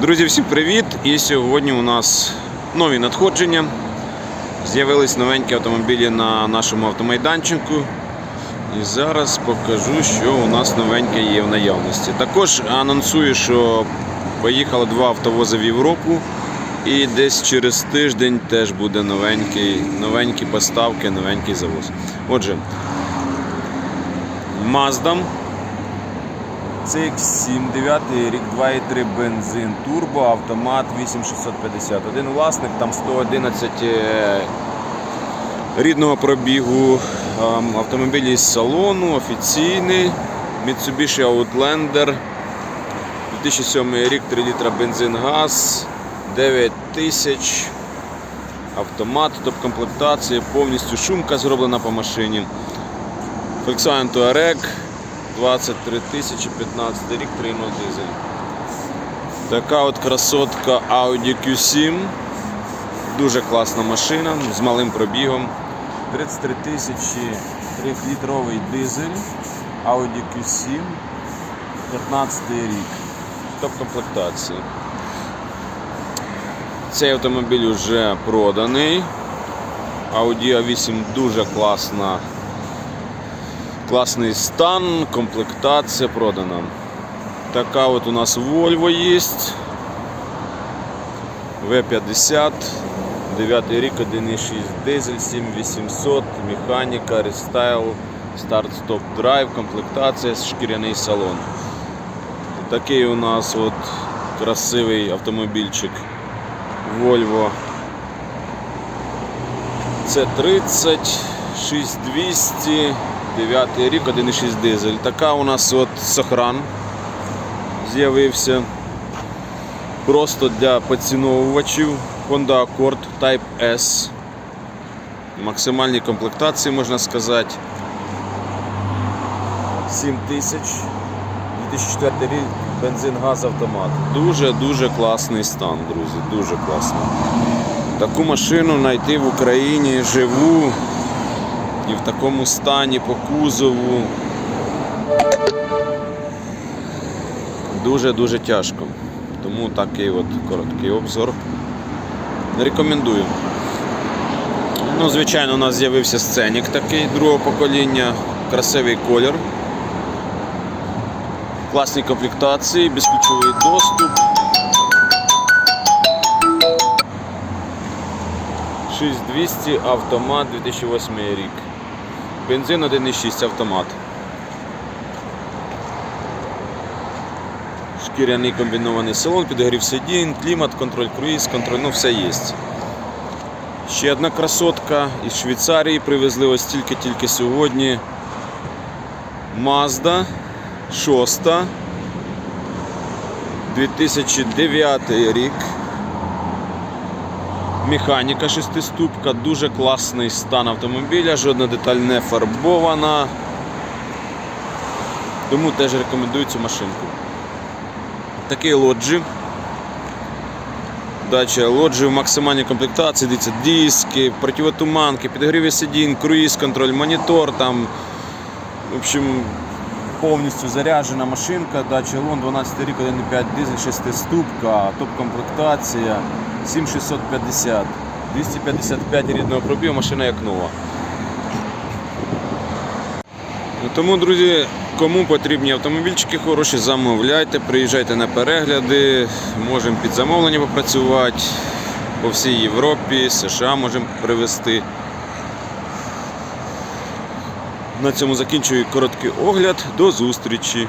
Друзі, всім привіт! І сьогодні у нас нові надходження. З'явились новенькі автомобілі на нашому автомайданчику. І зараз покажу, що у нас новеньке є в наявності. Також анонсую, що поїхали два автовози в Європу. І десь через тиждень теж буде новенький, новенькі поставки, новенький завоз. Отже, Mazda CX-7, 9 рік, 2,3 бензин, турбо, автомат 8650. Один власник, там 111 е, рідного пробігу, ем, автомобіль із салону, офіційний, Mitsubishi Outlander, 2007 рік, 3 літра бензин, газ, 9 тисяч, автомат, топ-комплектація, повністю шумка зроблена по машині. Volkswagen Touareg, 23 тисячі 15 рік, 3.0 дизель. Така от красотка Audi Q7. Дуже класна машина з малим пробігом. 33 тисячі 3-літровий дизель. Audi Q7. 15 рік. Топ комплектації. Цей автомобіль вже проданий. Audi A8 дуже класна Класний стан, комплектація продана. Така от у нас Volvo є. V50, 9 рік, 1.6 дизель, 7800, механіка, рестайл, старт-стоп драйв, комплектація, шкіряний салон. Такий у нас от красивий автомобільчик Volvo C30 6200 9 рік, 1,6 дизель. Така у нас от сохран з'явився. Просто для поціновувачів Honda Accord Type S. Максимальні комплектації можна сказати. 7 тисяч. 2004 рік бензин, газ, автомат. Дуже-дуже класний стан, друзі. Дуже класний. Таку машину знайти в Україні живу і в такому стані по кузову. Дуже-дуже тяжко. Тому такий от короткий обзор. Рекомендую. Ну, звичайно, у нас з'явився сценік такий другого покоління, красивий колір. Класні комплектації, безключовий доступ. 6200 автомат 2008 рік. Бензин 1,6 автомат. Шкіряний комбінований салон, підогрів сидінь, клімат, контроль круїз, контроль, ну все є. Ще одна красотка із Швейцарії привезли ось тільки-тільки сьогодні. Mazda 6. 2009 рік. Механіка шестиступка, дуже класний стан автомобіля, жодна деталь не фарбована. Тому теж рекомендую цю машинку. Такий лоджі. Дача лоджі в максимальній комплектації, дивіться, диски, противотуманки, підігріві сидінь, круїз контроль, монітор там. В общем, повністю заряджена машинка, дача лон 12 рік, 1,5 дизель, 6 ступка, топ-комплектація, 7650, 255 рідного пробігу, машина як нова. Тому, друзі, кому потрібні автомобільчики хороші, замовляйте, приїжджайте на перегляди, можемо під замовлення попрацювати по всій Європі, США можемо привезти. На цьому закінчую короткий огляд. До зустрічі!